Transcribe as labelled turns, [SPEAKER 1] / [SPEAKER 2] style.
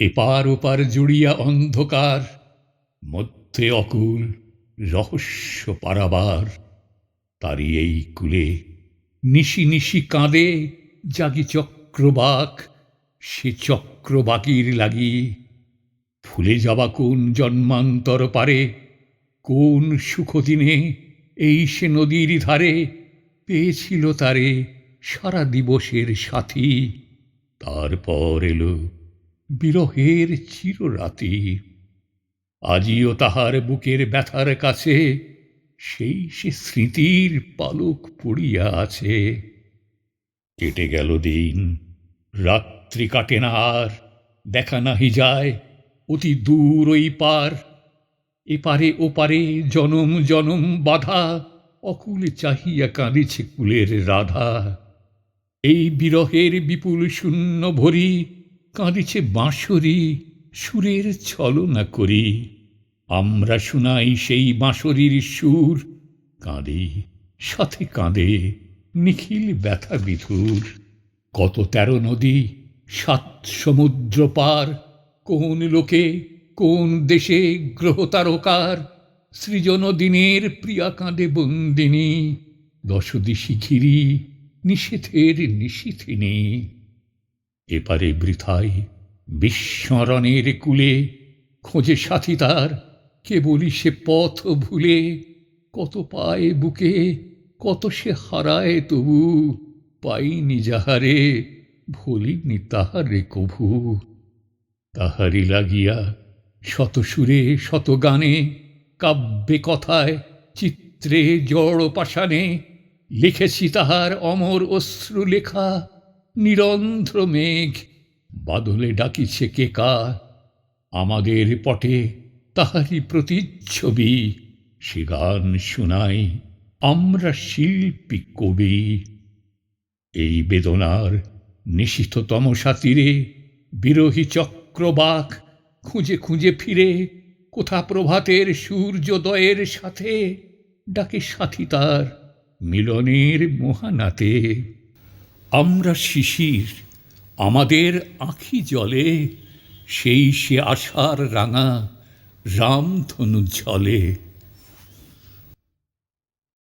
[SPEAKER 1] এপার ওপার জুড়িয়া অন্ধকার, মধ্যে অকুল রহস্য পারাবার। তারই এই কুলে নিশি নিশি কাঁদে জাগি চক্রবাক, সে চক্রবাকির লাগি ফুলে যাবা কোন জন্মান্তর পারে, কোন সুখদিনে এই সে নদীর ধারে পেয়েছিল তারে সারা দিবসের সাথী। তারপর এলো বিরহের চিররাতি। আজিও তাহার বুকের ব্যথার কাছে সেই সে স্মৃতির পালক পড়িয়া আছে। কেটে গেল দিন, রাত্রি কাটে না আর, দেখা নাহি যায়, অতি দূর ওই পার। এপারে ওপারে জনম জনম বাধা, অকুলে চাহিয়া কাঁদিছে কুলের রাধা। এই বিরহের বিপুল শূন্য ভরি কাঁদিছে বাঁশরি, সুরের ছলনা করি। আমরা শুনাই সেই বাঁশরির সুর, কাঁদে, সাথে কাঁদে নিখিল ব্যথা বিধুর। কত তেরো নদী, সাত সমুদ্র পার, কোন লোকে, কোন দেশে গ্রহ তারকার, সৃজন দিনের প্রিয়া কাঁদে বন্দিনী, দশদিশি ঘিরি, নিষেধের নিশিথিনী এপারে বৃথায় বিস্মরণের কুলে খোঁজে সাথী তার কে বলি সে পথ ভুলে কত পায় বুকে, কত সে হারায় তবু পাইনি যাহারে, ভুলিনি তাহারে কভু। তাহারি লাগিয়া শত সুরে শত গানে কাব্যে কথায় চিত্রে জড় পাষাণে লিখেছি তাহার অমর অশ্রু লেখা নিরন্ধ্র মেঘ, বাদলে ডাকিছে কে কা আমাদের পটে তাহারি প্রতিচ্ছবি, সে গান শোনাই আমরা শিল্পী কবি। এই বেদনার নিশিথতম সাতিরে বিরোহী চক্রবাক খুঁজে খুঁজে ফিরে কোথা প্রভাতের সূর্যোদয়ের সাথে? ডাকে সাথী তার মিলনের মহানাতে। আমরা শিশির আমাদের আঁখি জলে সেই সে আশার রাঙা রামধনু ঝলে।